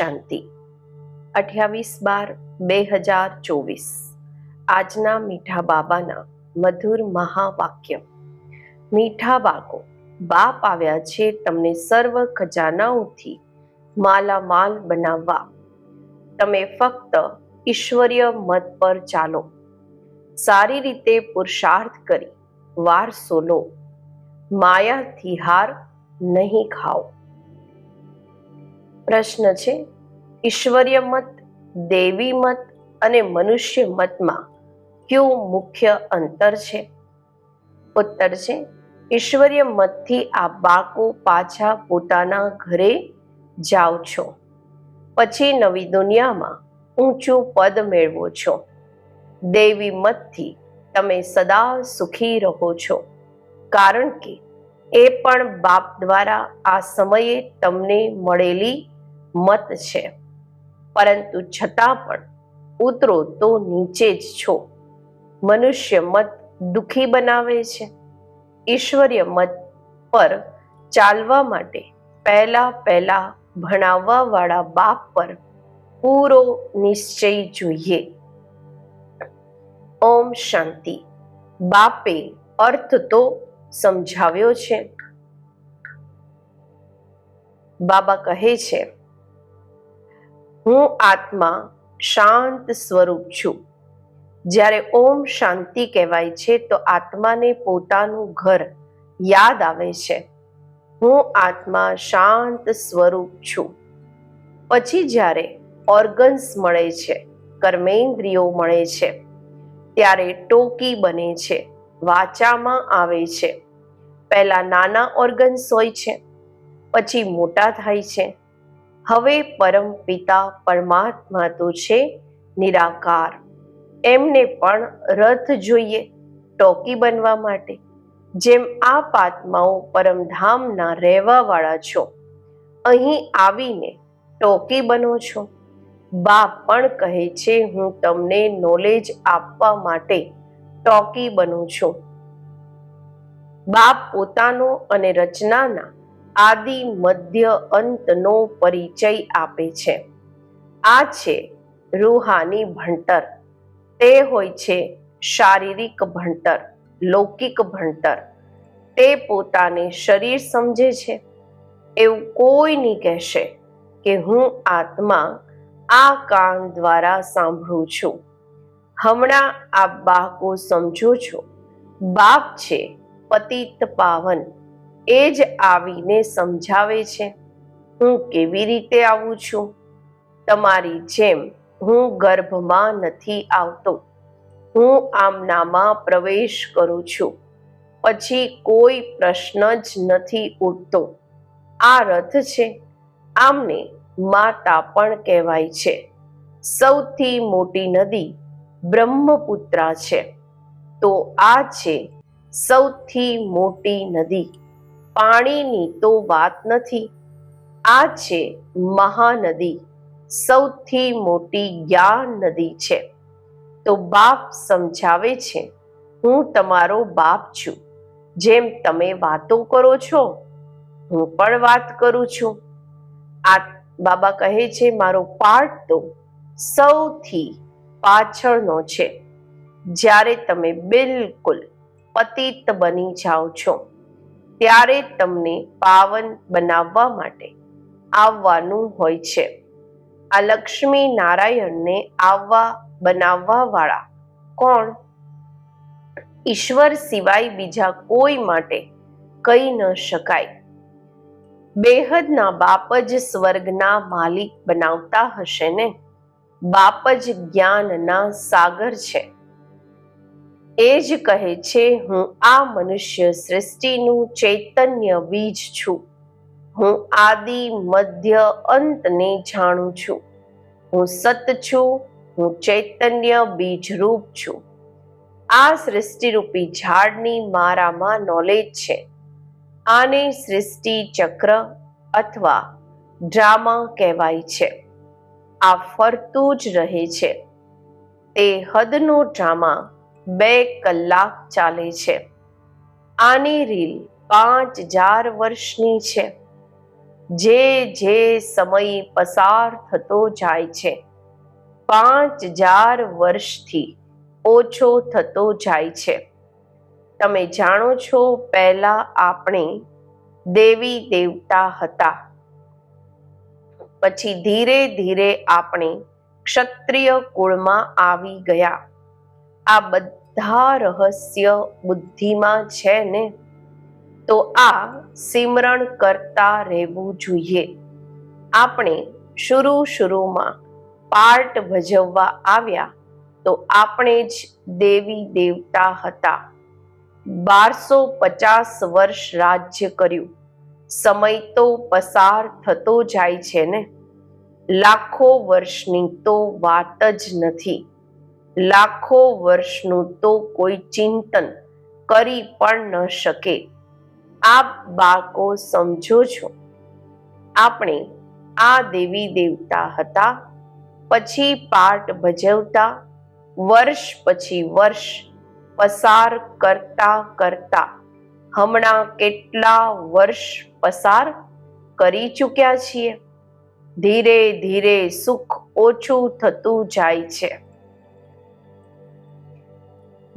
શાંતિ. અઠ્યાવીસ બાર બે હજાર ચોવીસ. આજના મીઠા બાબાના મધુર મહાવાક્ય. મીઠા બાળકો, બાપ આવ્યા છે તમને સર્વ ખજાનાઓથી માલામાલ બનાવવા. તમે ફક્ત ઈશ્વરીય મત પર ચાલો. સારી રીતે પુરુષાર્થ કરી વારસો લો માયાથી હાર નહીં ખાઓ. પ્રશ્ન છે. ઈશ્વરીય મત, દેવી મત અને મનુષ્ય મતમાં કયું મુખ્ય અંતર છે? ઉત્તર છે, ઈશ્વરીય મતથી આ બાકો પાછા પોતાના ઘરે જાઓ છો. પછી નવી દુનિયામાં ઊંચું પદ મેળવો છો. દેવી મતથી તમે સદા સુખી રહો છો. કારણ કે એ પણ બાપ દ્વારા આ સમયે તમને મળેલી મત છે. પરંતુ છતાં પણ ઉતરો તો નીચે જ છો. મનુષ્ય મત દુખી બનાવે છે. ઈશ્વરીય મત પર ચાલવા માટે પહેલા પહેલા ભણાવવા વાળા બાપ પર પૂરો નિશ્ચય જોઈએ. ઓમ શાંતિ. બાપે અર્થ તો સમજાવ્યો છે. બાબા કહે છે હું આત્મા શાંત સ્વરૂપ છું. જ્યારે ઓમ શાંતિ કહેવાય છે, તો આત્માને પોતાનું ઘર યાદ આવે છે. હું આત્મા શાંત સ્વરૂપ છું. પછી જ્યારે ઓર્ગન્સ મળે છે, કર્મેન્દ્રિયો મળે છે, ત્યારે ટોકી બને છે, વાચામાં આવે છે. પહેલાં નાના ઓર્ગન્સ હોય છે, પછી મોટા થાય છે હવે પરમ પિતા પરમાત્મા તો છે નિરાકાર. એમને પણ રથ જોઈએ ટોકી બનવા માટે. જેમ આપ આત્માઓ પરમધામના રહેવાવાળા છો, અહીં આવીને ટોકી બનો છો. બાપ પણ કહે છે, હું તમને નોલેજ આપવા માટે ટોકી બનું છું. બાપ પોતાનો અને રચનાના આદિ મધ્ય અંતનો પરિચય આપે છે. આ છે રૂહાની ભણતર. તે હોય છે શારીરિક ભણતર, લૌકિક ભણતર. તે પોતાને શરીર સમજે છે. એવું કોઈ નહીં કહેશે કે હું આત્મા આ કાન દ્વારા સાંભળું છું. હમણાં આ બાકો સમજો છો. બાપ છે પતિત પાવન. એ જ આવીને સમજાવે છે, હું કેવી રીતે આવું છું? તમારી જેમ હું ગર્ભમાં નથી આવતો. હું આમનામાં પ્રવેશ કરું છું. પછી કોઈ પ્રશ્ન જ નથી ઉઠતો. આ રથ છે. આમને માતા પણ કહેવાય છે. સૌથી મોટી નદી બ્રહ્મપુત્રા છે. તો આ છે સૌથી મોટી નદી. પાણીની તો વાત નથી. આ છે મહાનદી, સૌથી મોટી જ્ઞાન નદી છે. તો બાપ સમજાવે છે, હું તમારો બાપ છું. જેમ તમે વાતો કરો છો, હું પણ વાત કરું છું. આ બાબા કહે છે, મારો પાર્ટ તો સૌથી પાછળનો છે. જ્યારે તમે બિલકુલ પતિત બની જાઓ છો. ત્યારે તમને પાવન બનાવવા માટે આવવાનું હોય છે. આ લક્ષ્મી નારાયણને આવવા બનાવવા વાળા કોણ? ઈશ્વર સિવાય બીજા કોઈ માટે કહી ન શકાય. બેહદના બાપ જ સ્વર્ગના માલિક બનાવતા હશે ને? બાપ જ જ્ઞાનના સાગર છે. એ જ કહે છે, હું આ મનુષ્ય સૃષ્ટિનું ચૈતન્ય બીજ છું. હું આદિ, મધ્ય અંતને જાણું છું. હું સત છું, હું ચૈતન્ય બીજરૂપ છું. આ સૃષ્ટિરૂપી ઝાડની મારામાં નોલેજ છે. આને સૃષ્ટિ ચક્ર અથવા ડ્રામા કહેવાય છે. આ ફરતું જ રહે છે. તે હદનો ડ્રામા બે કલાક ચાલે છે. આની રીલ પાંચ હજાર વર્ષની છે. જે જે સમય પસાર થતો જાય છે. પાંચ હજાર વર્ષથી ઓછો થતો જાય છે. તમે જાણો છો પહેલા આપણે દેવી દેવતા હતા. પછી ધીરે ધીરે આપણે ક્ષત્રિય કુળમાં આવી ગયા. આ બધા રહસ્ય બુદ્ધિમાં છે ને, તો આ સિમરણ કરતા રહેવું જોઈએ. આપણે શરૂ શરૂમાં પાર્ટ ભજવવા આવ્યા, તો આપણે જ દેવી દેવતા હતા. બારસો પચાસ વર્ષ રાજ્ય કર્યું. સમય તો પસાર થતો જાય છે ને. લાખો વર્ષની તો વાત જ નથી. લાખો વર્ષનું તો કોઈ ચિંતન કરી પણ ન શકે. આપ બાળકો સમજો છો. આપણે આ દેવી દેવતા હતા, પછી પાઠ ભજવતા, વર્ષ પછી વર્ષ પસાર કરતા કરતા હમણાં કેટલા વર્ષ પસાર કરી ચૂક્યા છીએ? ધીરે ધીરે સુખ ઓછું થતું જાય છે.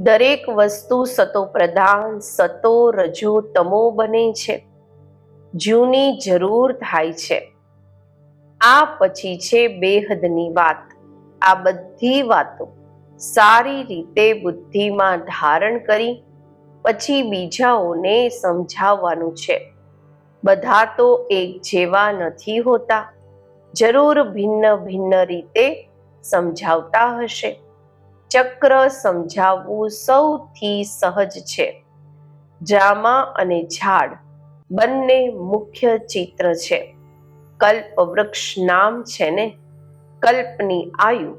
દરેક વસ્તુ સતો પ્રધાન, સતો રજો તમો બને છે. જૂની જરૂર થાય છે. આ પછી છે બેહદની વાત. આ બધી વાતો સારી રીતે બુદ્ધિમાં ધારણ કરી, પછી બીજાઓને સમજાવવાનું છે. બધા તો એક જેવા નથી હોતા. જરૂર ભિન્ન ભિન્ન રીતે સમજાવતા હશે. ચક્ર સમજાવવું સૌથી સહજ છે. જામા અને ઝાડ બંને મુખ્ય ચિત્ર છે. કલ્પ વૃક્ષ નામ છે ને? કલ્પની આયુ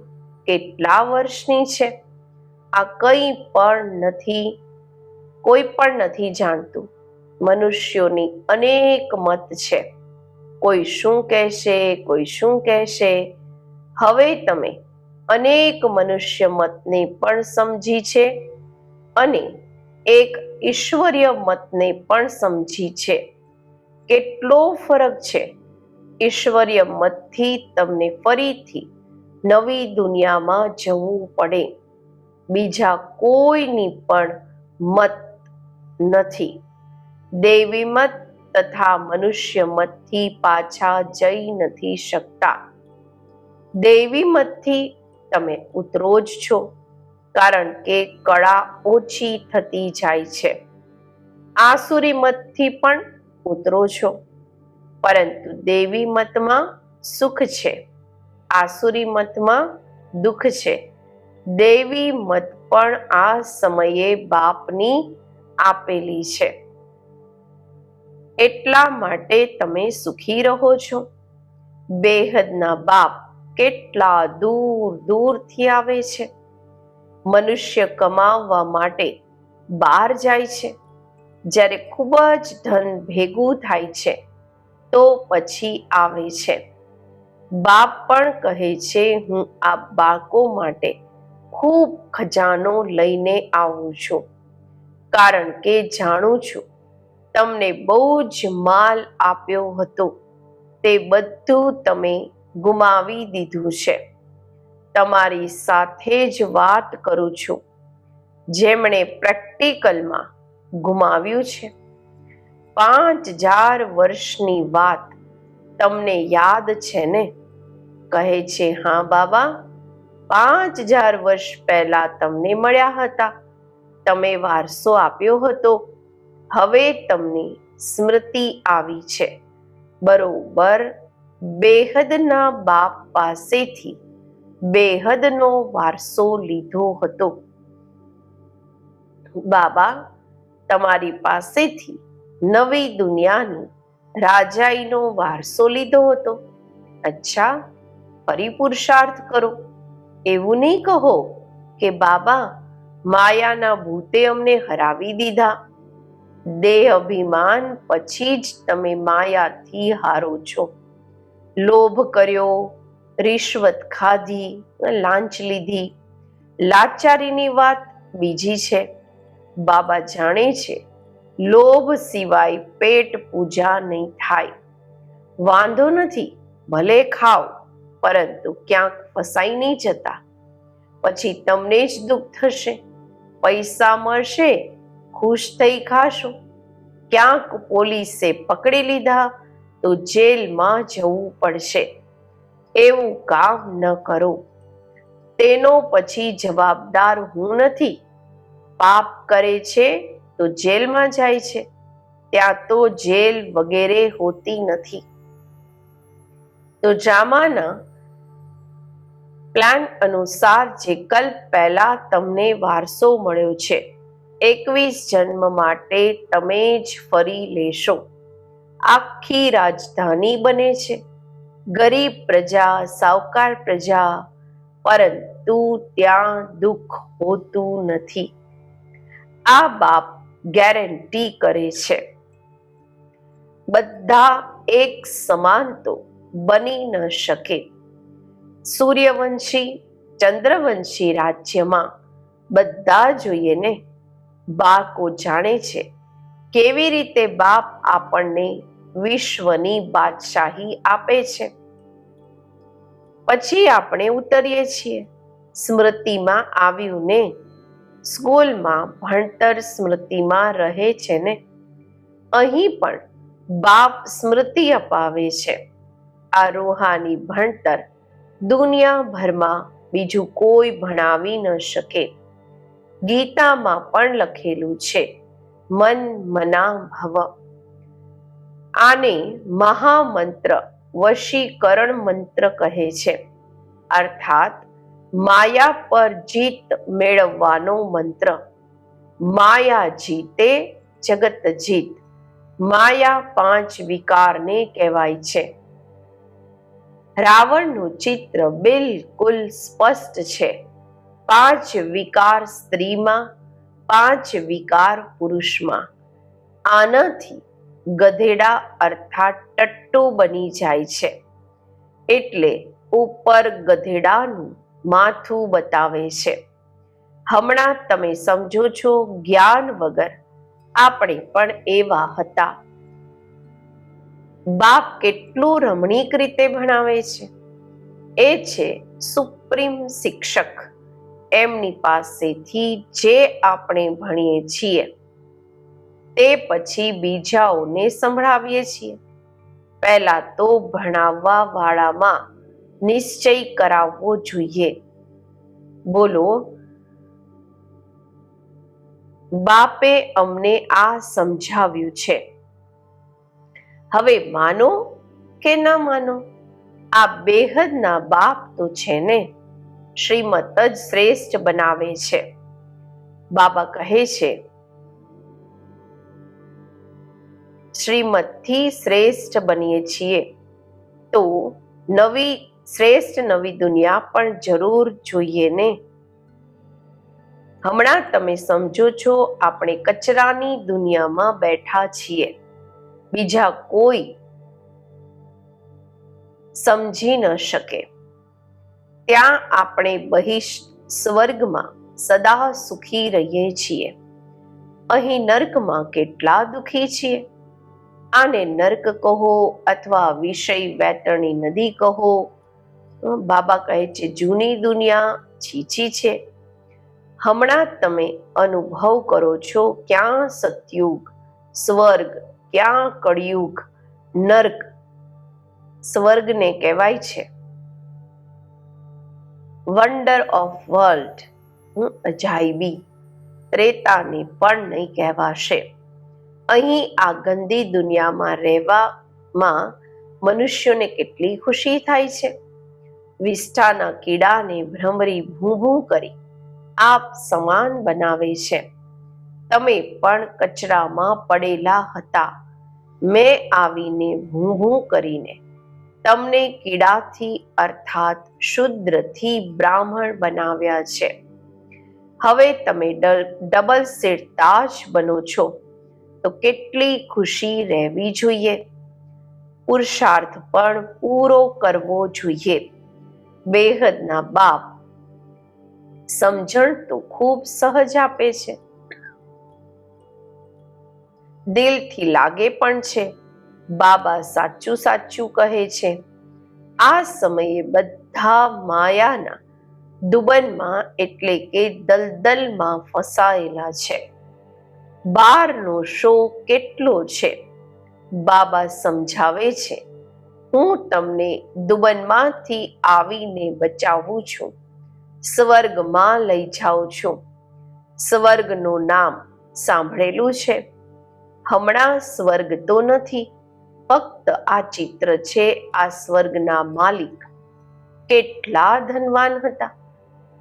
કેટલા વર્ષની છે? આ કંઈ પણ નથી, કોઈ પણ નથી જાણતું. મનુષ્યોની અનેક મત છે. કોઈ શું કહેશે, કોઈ શું કહેશે? હવે તમે અનેક મનુષ્ય મતને પણ સમજી છે અને એક ઈશ્વરીય મતને પણ સમજી છે. કેટલો ફરક છે? ઈશ્વરીય મતથી તમને ફરીથી નવી દુનિયામાં જવું પડે. બીજા કોઈની પણ મત નથી. દેવી મત તથા મનુષ્ય મતથી પાછા જઈ નથી શકતા. દેવી મતથી તમે ઉતરો જ છો, કારણ કે કળા ઓછી થતી જાય છે. આસુરી મતથી પણ ઉતરો છો પરંતુ દેવી મતમાં સુખ છે. આસુરી મતમાં દુઃખ છે. દેવી મત પણ આ સમયે બાપની આપેલી છે. એટલા માટે તમે સુખી રહો છો. બેહદના બાપ કેટલા દૂર દૂરથી આવે છે? મનુષ્ય કમાવવા માટે બહાર જાય છે. જ્યારે ખૂબ જ ધન ભેગું થાય છે, તો પછી આવે છે. બાપ પણ કહે છે, હું આ બાળકો માટે ખૂબ ખજાનો લઈને આવું છું. કારણ કે જાણું છું, તમને બહુ જ માલ આપ્યો હતો. તે બધું તમે ગુમાવી દીધું છે. તમારી સાથે જ વાત કરું છું. જેમણે પ્રેક્ટિકલમાં ગુમાવ્યું છે. પાંચ હજાર વર્ષની વાત તમને યાદ છે ને? કહે છે, હા બાબા, પાંચ હજાર વર્ષ પહેલા તમને મળ્યા હતા. તમે વારસો આપ્યો હતો. હવે તમને સ્મૃતિ આવી છે. બરોબર બેહદના બાપ પાસેથી બેહદનો વારસો લીધો હતો. બાબા, તમારી પાસેથી નવી દુનિયાની રાજાઈનો વારસો લીધો હતો. અચ્છા, ફરી પુરુષાર્થ કરો. એવું નહીં કહો કે બાબા, માયાના ભૂતે અમને હરાવી દીધા. દેહ અભિમાન પછી જ તમે માયાથી હારો છો. લોભ કર્યો, રિશ્વત ખાધી લાંચ લીધી. લાચારીની વાત બીજી છે. બાબા જાણે છે, લોભ સિવાય પેટ પૂજા નહીં થાય. વાંધો નથી, ભલે ખાઓ, પરંતુ ક્યાંક ફસાઈ નહીં જતા. પછી તમને જ દુઃખ થશે. પૈસા મળશે, ખુશ થઈ ખાશો. ક્યાંક પોલીસે પકડી લીધા તો જેલમાં જવું પડશે. એવું કામ ન કરો. તેનો પછી જવાબદાર હું નથી. પાપ કરે છે તો જેલમાં જાય છે. ત્યાં તો જેલ વગેરે હોતી નથી. તો જામાના પ્લાન અનુસાર જે કલ્પ પહેલા તમને વારસો મળ્યો છે, એકવીસ જન્મ માટે તમે જ ફરી લેશો. આખી રાજધાની બને છે. ગરીબ પ્રજા, સાવકાર પ્રજા, પરંતુ ત્યાં દુઃખ હોતું નથી. આ બાપ ગેરંટી કરે છે. બધા એક સમાન તો બની ન શકે. સૂર્યવંશી, ચંદ્રવંશી રાજ્યમાં બધા જોઈએ ને બાકો જાણે છે, કેવી રીતે બાપ આપણને વિશ્વની બાદશાહી આપે છે. પછી આપણે ઉતરીએ છીએ. સ્મૃતિમાં આવ્યું ને સ્કૂલમાં ભણતર સ્મૃતિમાં રહે છે ને? અહીં પણ બાપ સ્મૃતિ અપાવે છે. આ રોહાની ભણતર દુનિયાભરમાં બીજું કોઈ ભણાવી ન શકે. ગીતામાં પણ લખેલું છે, મન મના ભવ આને મહામંત્ર, વશીકરણ મંત્ર કહે છે. અર્થાત, માયા પર જીત મેળવવાનો મંત્ર. માયા જીતે જગત જીત. માયા પાંચ વિકારને કહેવાય છે. રાવણનું ચિત્ર બિલકુલ સ્પષ્ટ છે. પાંચ વિકાર સ્ત્રીમાં, પાંચ વિકાર પુરુષમાં. આનાથી ગધેડા અર્થાત ટટ્ટુ બની જાય છે. એટલે ઉપર ગધેડાનું માથું બતાવે છે. હમણાં તમે સમજો છો જ્ઞાન વગર આપણે પણ એવા હતા. બાપ કેટલું રમણીક રીતે ભણાવે છે. એ છે સુપ્રીમ શિક્ષક. એમની પાસેથી જે આપણે ભણીએ છીએ. તે પછી બીજાઓને સંભળાવીએ છીએ. પહેલા તો ભણાવવા વાળામાં નિશ્ચય કરાવવો જોઈએ. બોલો, બાપે અમને આ સમજાવ્યું છે. હવે માનો કે ન માનો, આ બેહદના બાપ તો છે ને, શ્રીમત જ શ્રેષ્ઠ બનાવે છે. બાબા કહે છે શ્રીમતથી શ્રેષ્ઠ બનીએ છીએ. તો નવી શ્રેષ્ઠ નવી દુનિયા પણ જરૂર જોઈએ ને? હમણાં તમે સમજો છો આપણે કચરાની દુનિયામાં બેઠા છીએ. બીજા કોઈ સમજી ન શકે. ત્યાં આપણે બહિષ્ઠ સ્વર્ગમાં સદા સુખી રહીએ છીએ. અહીં નર્કમાં કેટલા દુખી છીએ? આને નર્ક કહો અથવા વિષય વેતરણી નદી કહો. બાબા કહે છે, જૂની દુનિયા છીછી છે. હમણાં તમે અનુભવ કરો છો ક્યાં સતયુગ, સ્વર્ગ, ક્યાં કળિયુગ? નર્ક સ્વર્ગને કહેવાય છે. Wonder of world. અજાયબી. ત્રેતાને પણ નહીં કહેવાશે. અહીં આ ગંદી દુનિયામાં રહેવામાં મનુષ્યોને કેટલી ખુશી થાય છે? વિષ્ઠાના કીડાને ભ્રમરી ભૂ ભૂ કરી આપ સમાન બનાવે છે. તમે પણ કચરામાં પડેલા હતા. મેં આવીને ભૂ ભૂ કરીને તમને કીડાથી અર્થાત શુદ્રથી બ્રાહ્મણ બનાવ્યા છે. હવે તમે ડબલ સિરતાજ તાજ બનો છો. તો કેટલી ખુશી રહેવી જોઈએ? પુરુષાર્થ પણ પૂરો કરવો જોઈએ. બેહદના બાપ સમજણ તો ખૂબ સહજ આપે છે. દિલથી લાગે પણ છે. બાબા સાચું સાચું કહે છે. આ સમયે બધા માયાના દુબનમાં એટલે કે દલદલમાં ફસાયેલા છે. બહારનો શો કેટલો છે? બાબા સમજાવે છે, હું તમને દુબનમાંથી આવીને બચાવું છું. સ્વર્ગમાં લઈ જાઉં છું. સ્વર્ગનું નામ સાંભળેલું છે. હમણાં સ્વર્ગ તો નથી, ફક્ત આ ચિત્ર છે, આ સ્વર્ગના માલિક. કેટલા ધનવાન હતા.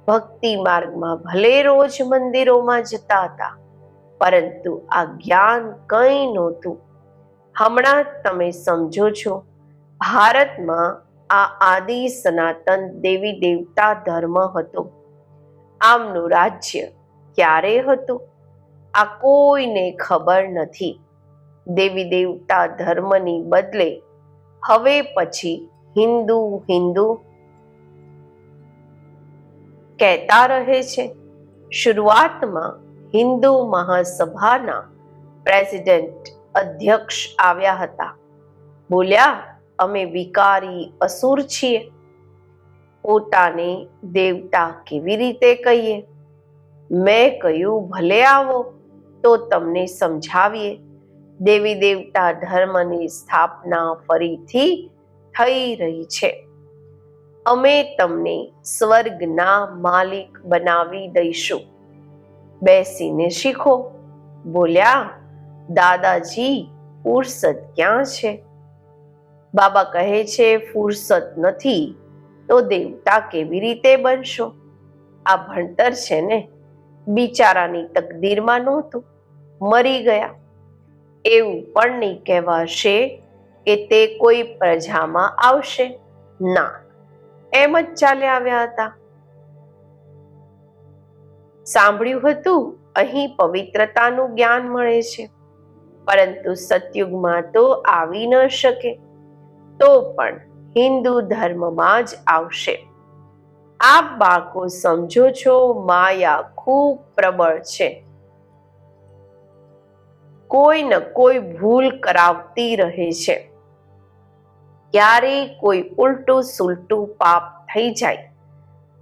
ભક્તિ માર્ગમાં ભલે રોજ મંદિરોમાં જતા હતા. પરંતુ આ જ્ઞાન કંઈ નહોતું. હમણાં તમે સમજો છો, ભારતમાં આ આદિ સનાતન દેવી દેવતા ધર્મ હતો. આમનું રાજ્ય ક્યારે હતું? આ કોઈને ખબર નથી. દેવી દેવતા ધર્મની બદલે હવે પછી હિન્દુ હિન્દુ કહેતા રહે છે. શરૂઆતમાં હિન્દુ મહાસભાના પ્રેસિડેન્ટ અધ્યક્ષ આવ્યા હતા. બોલ્યા, અમે વિકારી અસુર છીએ. પોતાને દેવતા કેવી રીતે કહીએ? મેં કહ્યું, ભલે આવો, તો તમને સમજાવીએ. દેવી દેવતા ધર્મની સ્થાપના ફરીથી થઈ રહી છે. અમે તમને સ્વર્ગના માલિક બનાવી દઈશું. બેસીને શીખો. બોલ્યા, દાદાજી ફુરસદ ક્યાં છે? બાબા કહે છે ફુરસદ નથી, તો દેવતા કેવી રીતે બનશો? આ ભણતર છે ને, બિચારાની તકદીરમાં નહોતું, મરી ગયા. એવું પણ નહીં કહેવાશે કે તે કોઈ પ્રજામાં આવશે. ના, એમ જ ચાલ્યા આવ્યા હતા. સાંભળ્યું હતું, અહીં પવિત્રતાનું જ્ઞાન મળે છે. પરંતુ સતયુગમાં તો આવી ન શકે. તો પણ હિન્દુ ધર્મમાં જ આવશે. આપ બાળકો સમજો છો, માયા ખૂબ પ્રબળ છે. કોઈ ન કોઈ ભૂલ કરાવતી રહે છે. ક્યારે કોઈ ઉલટું સુલટું પાપ થઈ જાય.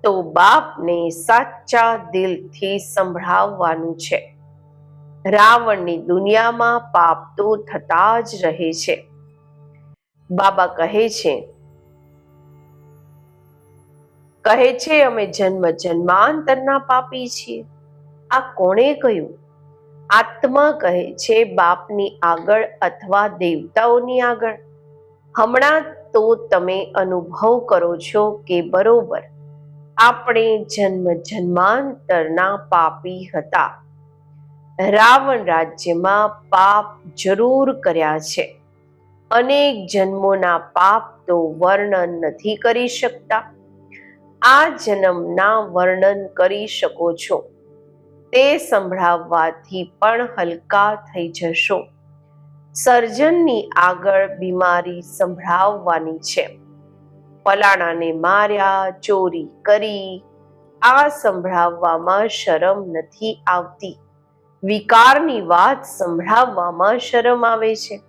તો બાપને સાચા દિલથી સંભળાવવાનું છે. રાવણની દુનિયામાં પાપ તો થતા જ રહે છે. બાબા કહે છે કહે છે, અમે જન્મ જન્માંતરના પાપી છીએ. આ કોણે કહ્યું? આત્મા કહે છે, બાપની આગળ અથવા દેવતાઓની આગળ. હમણાં તો તમે અનુભવ કરો છો કે બરોબર. આપણે જન્મ જન્માંતરના પાપી હતા. રાવણ રાજ્યમાં પાપ જરૂર કર્યા છે. અનેક જન્મોના પાપ તો વર્ણન નથી કરી શકતા. આ જન્મના વર્ણન કરી શકો છો. તે સંભળાવવાથી પણ હલકા થઈ જશો. સર્જનની આગળ બીમારી સંભળાવવાની છે. ફલાણાને માર્યા, ચોરી કરી. આ સંભળાવવામાં શરમ નથી આવતી. વિકારની વાત સંભળાવવામાં શરમ આવે છે.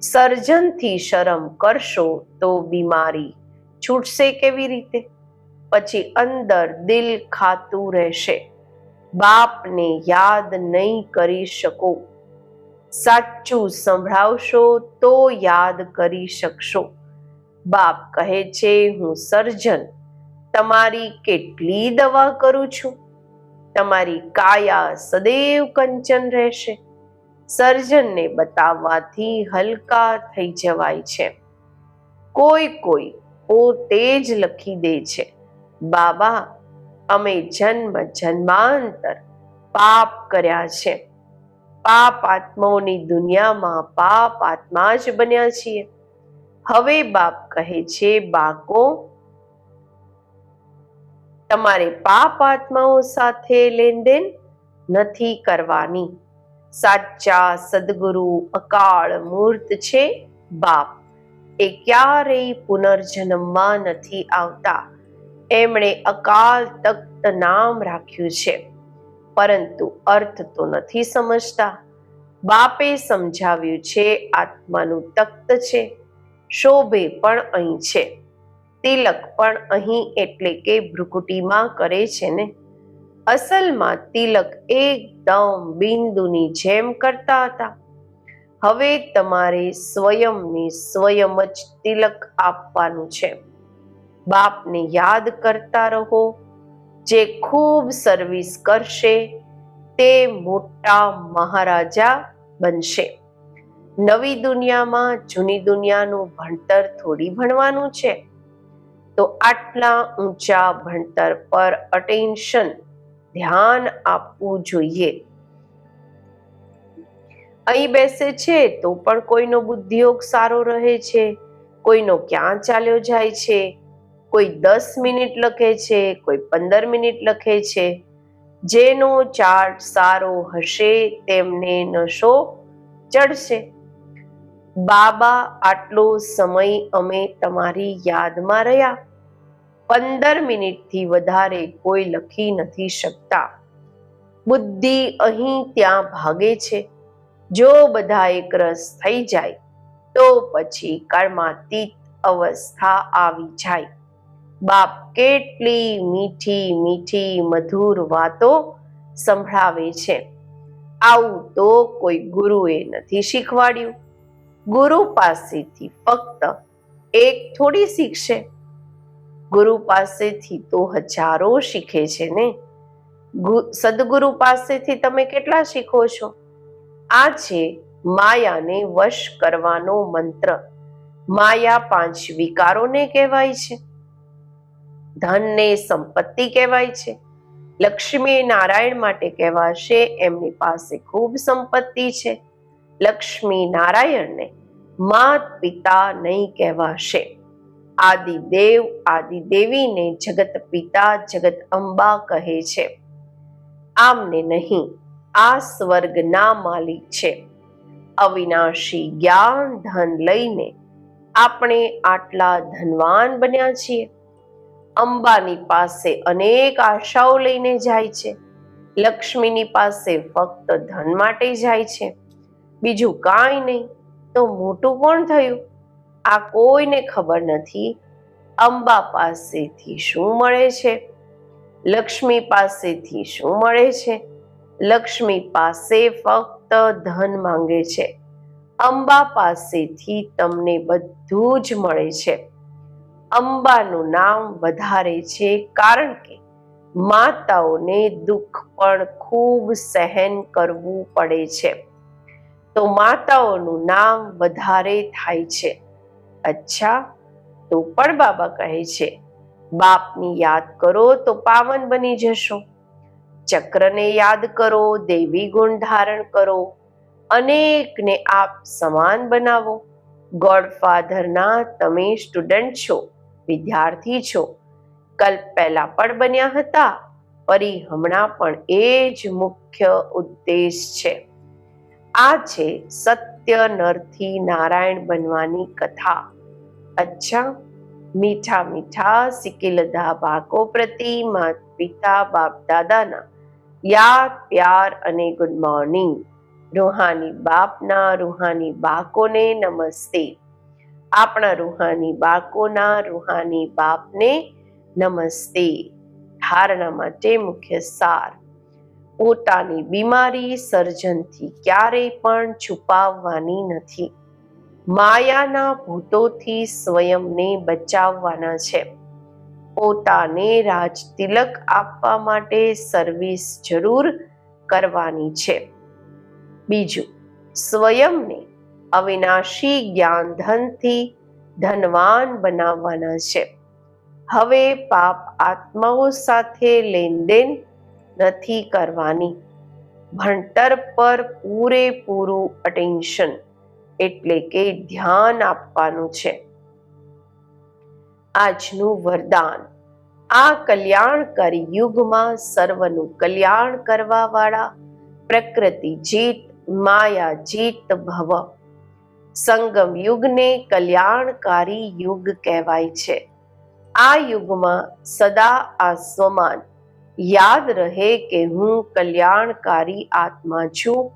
સર્જનથી શરમ કરશો તો બીમારી છૂટશે કેવી રીતે? પછી અંદર દિલ ખાતું રહેશે. બાપને યાદ નહીં કરી શકો. સાચું સંભળાવશો તો યાદ કરી શકશો. બાપ કહે છે, હું સર્જન, તમારી કેટલી દવા કરું છું? તમારી કાયા સદૈવ કંચન રહેશે. સર્જનને બતાવવાથી હલકા થઈ જવાય છે. કોઈ કોઈ પોતે જ લખી દે છે, બાબા, અમે જન્મ જન્માંતર પાપ કર્યા છે. પાપ આત્માઓની દુનિયામાં પાપ આત્મા જ બન્યા છીએ. હવે બાપ કહે છે બાકો તમારે પાપ આત્માઓ સાથે લેનદેન નથી કરવાની. સાચા સદગુરુ અકાળ મૂર્ત છે બાપ. એ ક્યારેય પુનર્જન્મમાં નથી આવતા. એમણે અકાલ તખ્ત નામ રાખ્યું છે, પરંતુ અર્થ તો નથી સમજતા. બાપે સમજાવ્યું છે, આત્માનું તખ્ત છે. શોભે પણ અહીં છે. તિલક પણ અહીં એટલે કે ભ્રુકુટીમાં કરે છે ને. અસલમાં તિલક એકદમ બિંદુની જેમ કરતા હતા. હવે તમારે સ્વયંને સ્વયં જ તિલક આપવાનું છે. બાપને યાદ કરતા રહો. જે ખૂબ સર્વિસ કરશે, તે મોટા મહારાજા બનશે. નવી દુનિયામાં જૂની દુનિયાનું ભણતર થોડી ભણવાનું છે. તો આટલા ઊંચા ભણતર પર અટેન્શન ધ્યાન આપવું જોઈએ. અહીં બેસે છે તો પણ કોઈનો બુદ્ધિયોગ સારો રહે છે, કોઈનો ક્યાં ચાલ્યો જાય છે, કોઈ દસ મિનિટ લખે છે, કોઈ પંદર મિનિટ લખે છે. જેનો ચાર્ટ સારો હશે તેમને નશો ચડશે. બાબા, આટલો સમય અમે તમારી યાદમાં રહ્યા. પંદર મિનિટથી વધારે કોઈ લખી નથી શકતા. બુદ્ધિ અહીં ત્યાં ભાગે છે. જો બધા એકરસ થઈ જાય, તો પછી કર્માતીત અવસ્થા આવી જાય. બાપ કેટલી મીઠી મીઠી, મધુર વાતો સંભળાવે છે. આવું તો કોઈ ગુરુએ નથી શીખવાડ્યું. ગુરુ પાસેથી ફક્ત એક થોડી શીખશે. ગુરુ પાસેથી તો હજારો શીખે છે ને? સદગુરુ પાસેથી તમે કેટલા શીખો છો? આ છે માયાને વશ કરવાનો મંત્ર. માયા પાંચ વિકારોને કહેવાય છે. ધનને સંપત્તિ કહેવાય છે. લક્ષ્મી નારાયણ માટે કહેવાશે, એમની પાસે ખૂબ સંપત્તિ છે. લક્ષ્મી નારાયણને માત પિતા નહીં કહેવાશે. આદિદેવ આદિદેવીને જગત પિતા જગત અંબા કહે છે. આમને નહીં, આ સ્વર્ગના માલિક છે. અવિનાશી જ્ઞાન ધન લઈને આપણે આટલા ધનવાન બન્યા છીએ. અંબાની પાસે અનેક આશાઓ લઈને જાય છે. લક્ષ્મીની પાસે ફક્ત ધન માટે જાય છે. બીજું કાંઈ નહીં. તો મોટું કોણ થયું? આ કોઈને ખબર નથી. અંબા પાસેથી શું મળે છે? લક્ષ્મી પાસેથી શું મળે છે? લક્ષ્મી પાસે ફક્ત ધન માંગે છે. અંબા પાસેથી તમને બધું જ મળે છે. અંબાનું નામ વધારે છે કારણ કે માતાઓને દુઃખ પણ ખૂબ સહન કરવું પડે છે. તો માતાઓનું નામ વધારે થાય છે. અચ્છા, તો પણ બાબા કહે છે, બાપની યાદ કરો તો પાવન બની જશો. ચક્રને યાદ કરો, દેવી ગુણ ધારણ કરો. અનેકને આપ સમાન બનાવો. ગોડફાધરના તમે સ્ટુડન્ટ છો, વિદ્યાર્થી છો. કલ્પ પહેલા પણ બન્યા હતા, ફરી હમણાં પણ એ જ મુખ્ય ઉદ્દેશ છે. આ છે સત્ય નરથી નારાયણ બનવાની કથા. અચ્છા, મીઠા મીઠા સિકિલધા બાકો પ્રતિ માત પિતા બાપ દાદાના. યાદ, પ્યાર અને ગુડ મોર્નિંગ રૂહાની બાપના, રૂહાની બાકોને નમસ્તે. આપણા રૂહાની બાકોના રૂહાની બાપને નમસ્તે. ધારણા માટે મુખ્ય સાર. પોતાની બીમારી સર્જનથી ક્યારેય પણ છુપાવવાની નથી. માયાના ભૂતોથી સ્વયંને બચાવવાના છે. પોતાને રાજ તિલક આપવા માટે સર્વિસ જરૂર કરવાની છે. બીજું, સ્વયંને અવિનાશી જ્ઞાન ધનથી ધનવાન બનાવવાના છે. હવે પાપ આત્માઓ સાથે લેનદેન નથી કરવાની. ભણતર પર પૂરેપૂરું અટેન્શન એટલે કે ધ્યાન આપવાનું છે. આજનું વરદાન, આ કલ્યાણકારી યુગમાં સર્વનું કલ્યાણ કરવા વાળા પ્રકૃતિ જીત, માયા જીત ભવ. સંગમ યુગને કલ્યાણકારી યુગ કહેવાય છે. આ યુગમાં સદા આ સ્વમાન યાદ રહે કે હું કલ્યાણકારી આત્મા છું.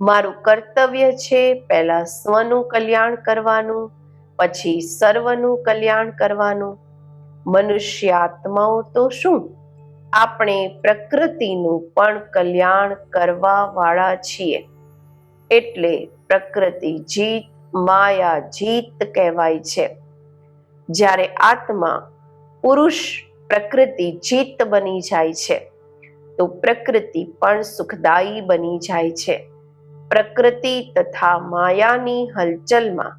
મારું કર્તવ્ય છે પહેલા સ્વનું કલ્યાણ કરવાનું, પછી સર્વનું કલ્યાણ કરવાનું. મનુષ્ય આત્માઓ તો શું? આપણે પ્રકૃતિનું પણ કલ્યાણ કરવા વાળા છીએ. એટલે પ્રકૃતિ જીત, માયા જીત કહેવાય છે. જ્યારે આત્મા પુરુષ પ્રકૃતિ જીત બની જાય છે. તો પ્રકૃતિ પણ સુખદાયી બની જાય છે. પ્રકૃતિ તથા માયાની હલચલમાં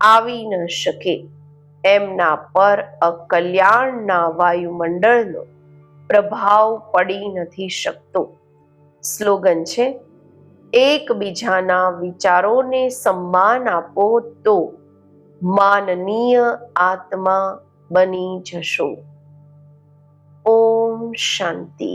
આવી ન શકે. એમના પર અકલ્યાણના વાયુમંડળનો પ્રભાવ પડી નથી શકતો. સ્લોગન છે, એકબીજાના વિચારોને સન્માન આપો તો માનનીય આત્મા બની જશો. ઓમ શાંતિ